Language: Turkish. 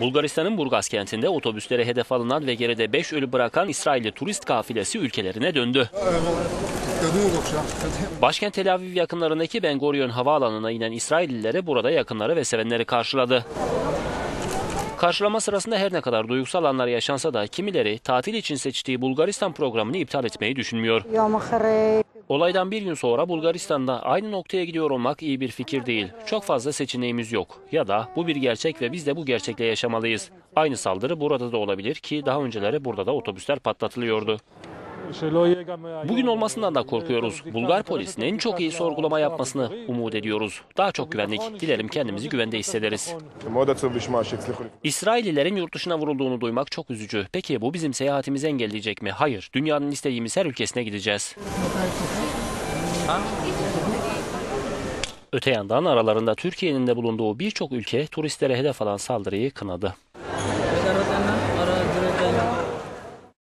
Bulgaristan'ın Burgaz kentinde otobüslere hedef alınan ve geride 5 ölü bırakan İsrailli turist kafilesi ülkelerine döndü. Başkent Tel Aviv yakınlarındaki Ben Gurion havaalanına inen İsraillilere burada yakınları ve sevenleri karşıladı. Karşılama sırasında her ne kadar duygusal anlar yaşansa da kimileri tatil için seçtiği Bulgaristan programını iptal etmeyi düşünmüyor. Olaydan bir gün sonra Bulgaristan'da aynı noktaya gidiyor olmak iyi bir fikir değil. Çok fazla seçeneğimiz yok. Ya da bu bir gerçek ve biz de bu gerçekle yaşamalıyız. Aynı saldırı burada da olabilir ki daha önceleri burada da otobüsler patlatılıyordu. Bugün olmasından da korkuyoruz. Bulgar polisinin çok iyi sorgulama yapmasını umut ediyoruz. Daha çok güvenlik. Dilerim kendimizi güvende hissederiz. İsraillilerin yurt dışına vurulduğunu duymak çok üzücü. Peki bu bizim seyahatimizi engelleyecek mi? Hayır. Dünyanın istediğimiz her ülkesine gideceğiz. Öte yandan aralarında Türkiye'nin de bulunduğu birçok ülke turistlere hedef alan saldırıyı kınadı.